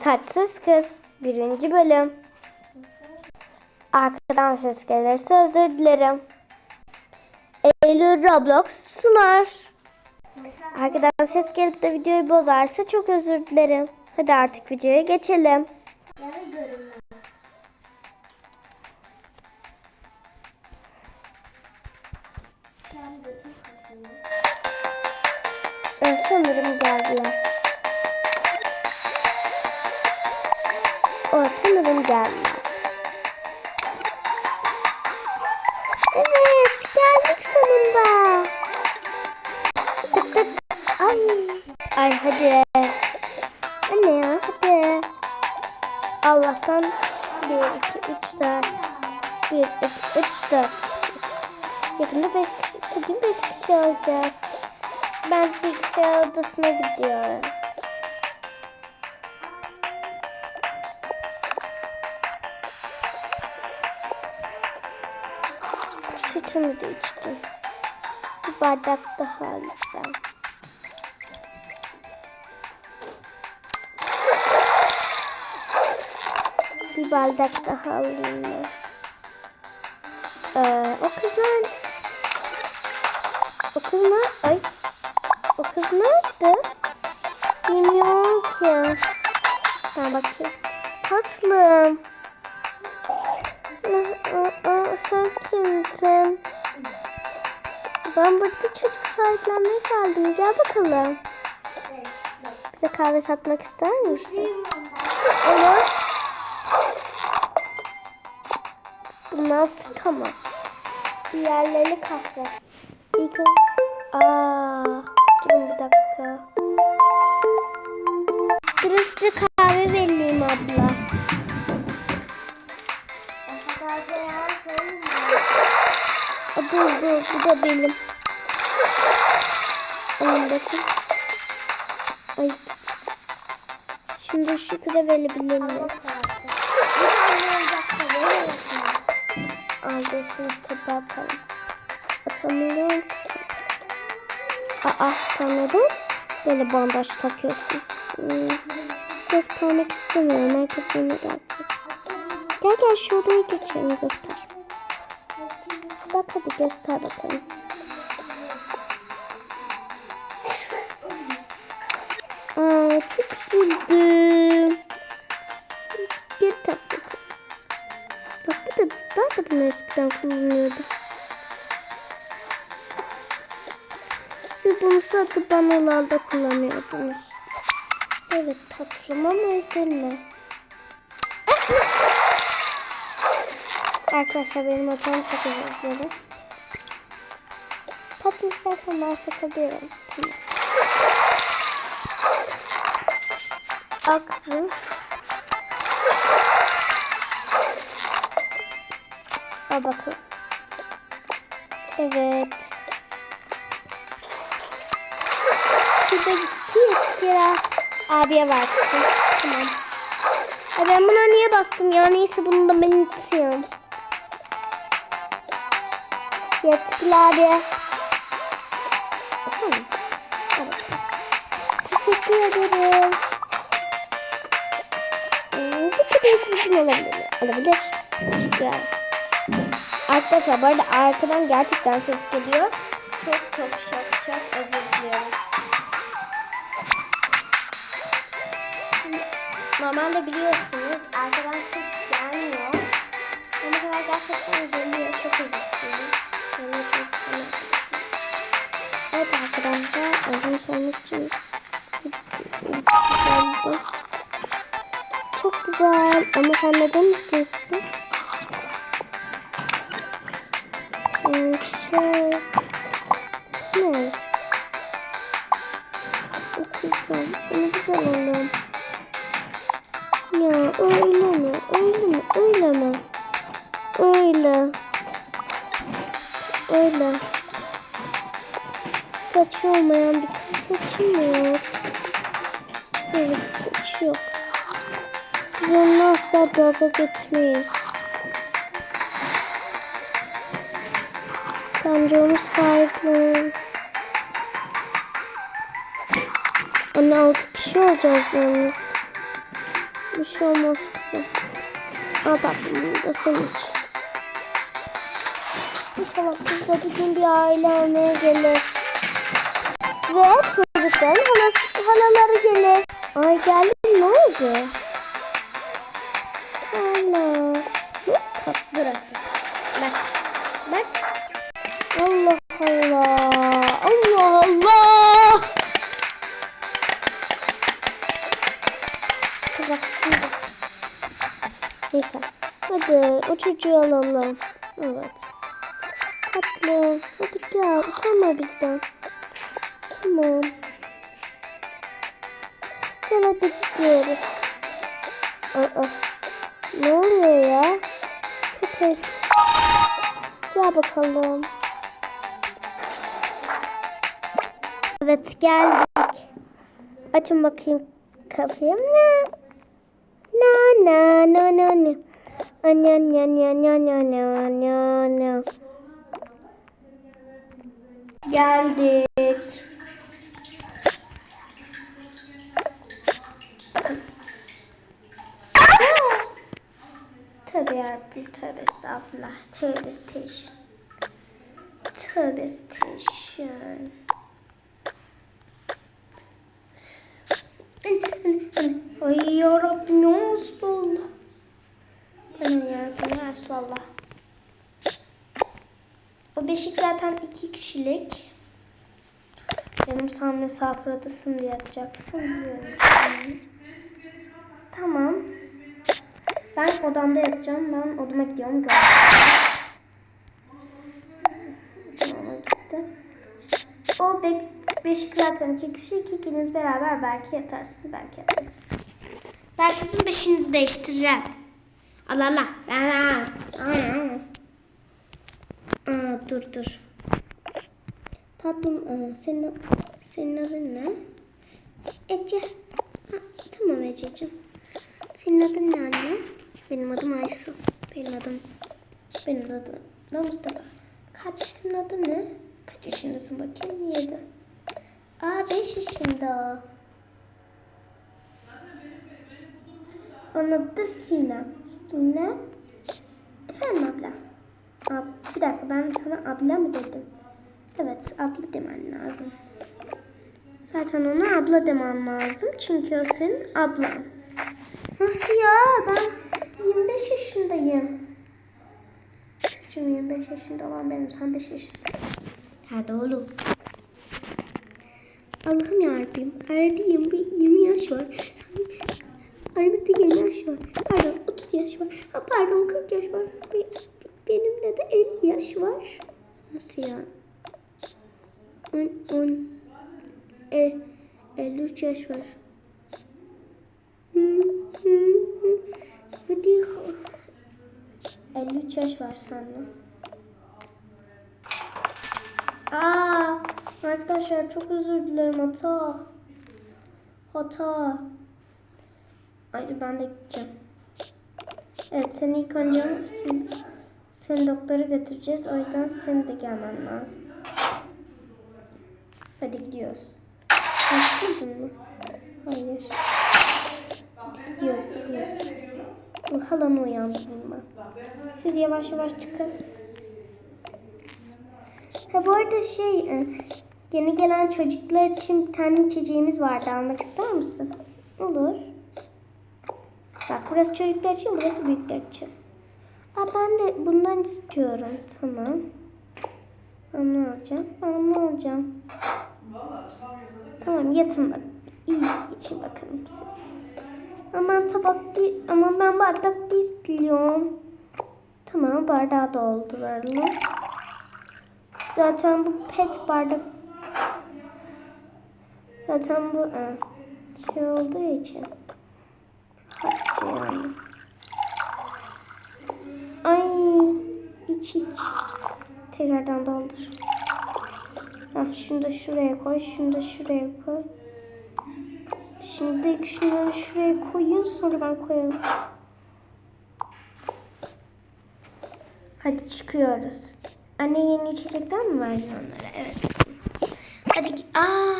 Taçsız Kız 1. bölüm. Arkadan ses gelirse özür dilerim. Eylül Roblox sunar. Arkadan ses gelip de videoyu bozarsa çok özür dilerim. Hadi artık videoya geçelim. Sanırım geldiler. Geldiler. Evet geldik sonunda. Tık. Ay. Ay hadi. Anne ya hadi. Allah'tan 1, 2, 3, 4. 1, 2, 3, 4. Yakında 5 kişi, bugün 5 kişi olacak. Ben bilgisayar odasına gidiyorum. De içtim. Bir bardak daha alacağım. Bir bardak daha alayım ben. Ee, o kız nerede? O kız ne? Ay. O kız nerede? Bilmiyorum ki. Ha bakayım. Tatlım. Sen kimsin? Ben burada çocuk sahiplenmeye geldim. Gel bakalım. Bize kahve satmak ister misin? Olur. Bundan süt ama. Diğerleri kahve. İlk ön- Aa, durun bir dakika. Burası Dur bu da benim. Alayım bakayım. Ay. Şimdi şu kadar verebilir miyim? Aldığını tabağa atalım. Atamıyorum. Aa neden böyle bandaj takıyorsun? Hmm. Göstermek istemiyorum. Herkes bana gelecek. Gel gel şu geçelim göster. Bak hadi göster bakalım. Aa, çok üzüldüm. Geri bakalım. Bak bir de ben de bunu eskiden kullanıyordum. Siz bunu satıp banalarda kullanıyordunuz. Evet tatlım ama üzülme. Arkadaşlar benim hatam çok özür dilerim. Ben satabilirim. Aksın. Al bakalım. Evet. Şurada iki lira abiye var. Tamam. Ben buna niye bastım ya? Neyse bunu da ben istiyorum. Tamam. Evet. Teşekkür kurşun olabilir. Arkadaşlar bu arada arkadan gerçekten ses geliyor. Çok çok çok çok özür diliyorum. Normalde biliyorsunuz sen neden istiyorsun? Şey... Ne? Güzel. Ne güzel oğlum. Ya öyle mi? Öyle mi? Öyle mi? Öyle. Öyle. Saç olmayan bir kız saçım yok. Evet saç yok. Onunla asla dalga geçmeyiz. Bence onu sahiplenin. Anne altı kişi olacağız yalnız. Bir şey olmaz kızım. Al bak bunu da senin için. İnşallah siz de bir gün bir aile almaya gelir. Ve çocukların halası, halaları gelir. Ay geldi ne oldu? Allah. Bak burası. Bak. Bak. Allah Allah. Allah Allah. Bak şimdi. Neyse. Hadi o çocuğu alalım. Evet. Tatlım. Hadi gel. Utanma bizden. Tamam. Gel hadi gidiyoruz. Aa. Ne oluyor ya? Köpek. Gel bakalım. Evet geldik. Açın bakayım kapıyı. Na. Na na na na na. Anya nya nya nya nya nya nya nya. Geldik. Tövbe yarabbim, tövbe estağfurullah, tövbe. Ay yarabbim, ya Resulallah. Aman yarabbim, ya. O beşik zaten iki kişilik. Benim sen misafir odasın diye yapacaksın. Biliyorum. Odamda yatacağım. Ben odama gidiyorum. Odama gitti. O be beşik zaten iki kişi. iki ikiniz beraber belki yatarsın. Belki yatarsın. Belki sizin beşinizi değiştiririm. Allah Allah. Aa, aa. Aa, dur dur. Tatlım senin, senin adın ne? Ece. Ha, tamam Ececiğim. Senin adın ne anne? Benim adım Aysu. Benim adım benim adım da Mustafa. Kardeşimin adı ne? Kaç yaşındasın bakayım? Yedi. Aa beş yaşında. Onun adı da Sinem. Sinem. Efendim abla. Ab, bir dakika ben sana abla mı dedim? Evet abla demen lazım. Zaten ona abla demen lazım. Çünkü o senin ablan. Nasıl ya? Ben 25 yaşındayım. Çocuğum 25 yaşında olan benim. Sen 5 yaşında. Hadi oğlum. Allah'ım yarabbim. Arada 20, 20 yaş var. Aramızda 20 yaş var. Pardon 30 yaş var. Ha, pardon 40 yaş var. Be- benimle de 50 yaş var. Nasıl ya? 10, 10, e, 53 yaş var. Hadi. 53 yaş var sende. Aa, arkadaşlar çok özür dilerim hata. Hata. Ayrı ben de gideceğim. Evet seni ilk önce siz seni doktora götüreceğiz. O yüzden senin de gelmen lazım. Hadi gidiyoruz. Başladın mı? Hayır. Hadi gidiyoruz gidiyoruz. Halanı uyandırma. Siz yavaş yavaş çıkın. Ha bu arada şey e, yeni gelen çocuklar için bir tane içeceğimiz vardı. Almak ister misin? Olur. Bak burası çocuklar için burası büyükler için. Aa, ben de bundan istiyorum. Tamam. Ben alacağım? Ben alacağım? Tamam yatın bak. İyi için bakalım siz. Aman tabak değil. Ama ben bardak değil istiyorum. Tamam bardağı dolduralım. Zaten bu pet bardak. Zaten bu şey olduğu için. Yani. Ay iç iç. Tekrardan doldur. Ha, şunu da şuraya koy. Şunu da şuraya koy. Şimdi şunları şuraya koyun sonra ben koyarım. Hadi çıkıyoruz. Anne yeni içecekten mi verdin onlara? Evet. Hadi Aa.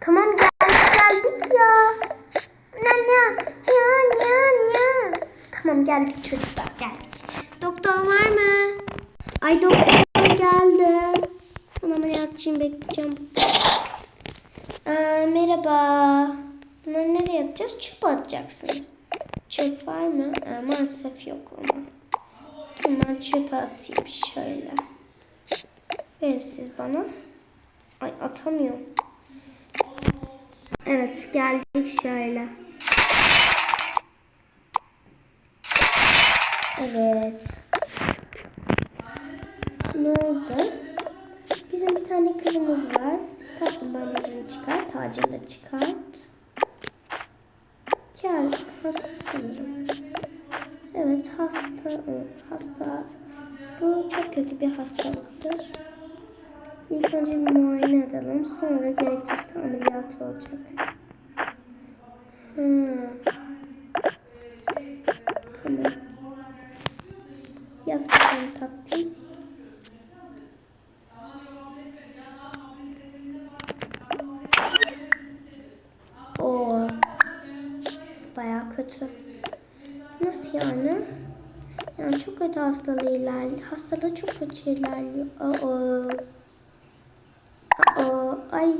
Tamam geldik geldik ya. Anne geldik çocuklar geldik. Doktor var mı? Ay doktor geldi. Ben ameliyatçıyım bekleyeceğim. Aa, merhaba. Bunları nereye atacağız? Çöp atacaksınız. Çöp var mı? Aa, maalesef yok ama. Tamam çöpe atayım şöyle. Verin siz bana. Ay atamıyorum. Evet geldik şöyle. Evet. Ne oldu? Bizim bir tane kızımız var. Tatlım bandajını çıkart, tacını da çıkart. Gel, hasta sanırım. Evet, hasta, hasta. Bu çok kötü bir hastalıktır. İlk önce bir muayene edelim. Sonra gerekirse ameliyat olacak. Hmm. Tamam. Yaz bakalım tatlım. Oo. Bayağı kötü. Nasıl yani? Yani çok kötü hastalığı ilerliyor. Hastalığı çok kötü ilerliyor. Aa. Aa. Ay.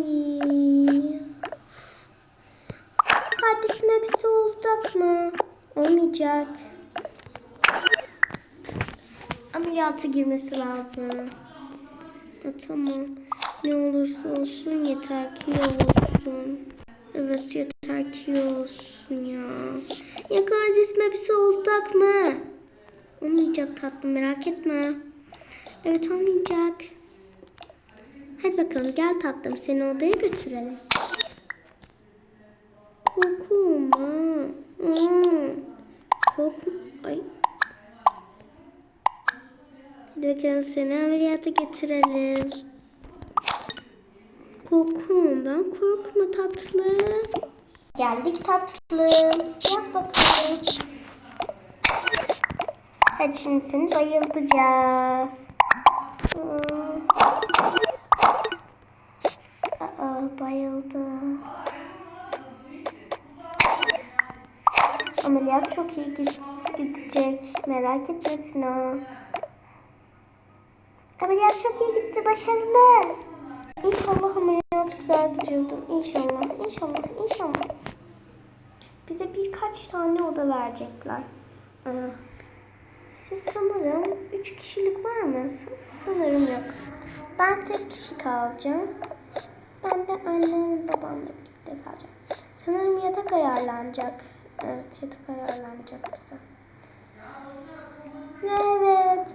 Kardeşime bir şey olacak mı? Olmayacak. Ameliyata girmesi lazım. Ha, tamam. Ne olursa olsun yeter ki iyi. Evet yeter ki iyi olsun ya. Ya kardeşime bir şey olacak mı? Olmayacak tatlım merak etme. Evet olmayacak. Hadi bakalım gel tatlım seni odaya götürelim. Korkma. Hmm. Korkma. Ay. Hadi bakalım seni ameliyata getirelim. Korkum ben korkma tatlım. Geldik tatlım. Yap bakalım. Hadi şimdi seni bayıltacağız. Aa, bayıldı. Ameliyat çok iyi gid- gidecek. Merak etme Sinan. Ameliyat çok iyi gitti. Başarılı. İnşallah ameliyat güzel gidiyordur. İnşallah. İnşallah. İnşallah. Bize birkaç tane oda verecekler. Aa, Siz sanırım üç kişilik var mı? Sa- Sanırım yok. Ben tek kişi kalacağım. Ben de annem babamla birlikte kalacağım. Sanırım yatak ayarlanacak. Evet yatak ayarlanacak bize. Evet.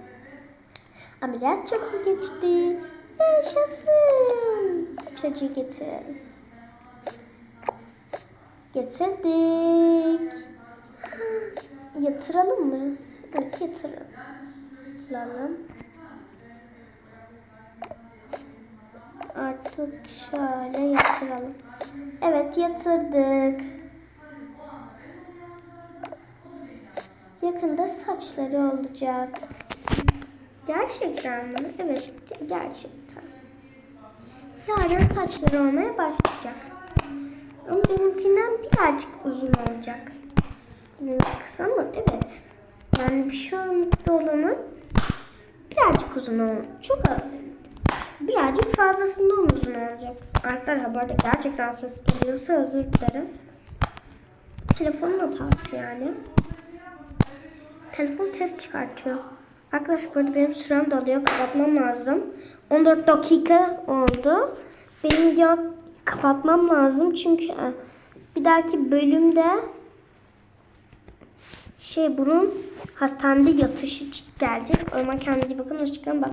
Ameliyat çok iyi geçti. Yaşasın. Çocuğu getirelim. Getirdik. Yatıralım mı? Evet yatıralım. Artık şöyle yatıralım. Evet yatırdık. Yakında saçları olacak. Gerçekten mi? Evet, gerçekten. Yarın saçları olmaya başlayacak. Ama benimkinden birazcık uzun olacak. Sizinki kısa mı? Evet. Yani şu an dolanın birazcık uzun olacak. Çok az. Birazcık fazlasından uzun olacak. Arkadaşlar bu arada gerçekten ses geliyorsa özür dilerim. Telefonun hatası yani. Telefon ses çıkartıyor. Arkadaşlar burada benim sürem doluyor. Kapatmam lazım. 14 dakika oldu. Benim video kapatmam lazım. Çünkü e, bir dahaki bölümde şey bunun hastanede yatışı gelecek. O zaman kendinize bakın. Hoşçakalın. Bak.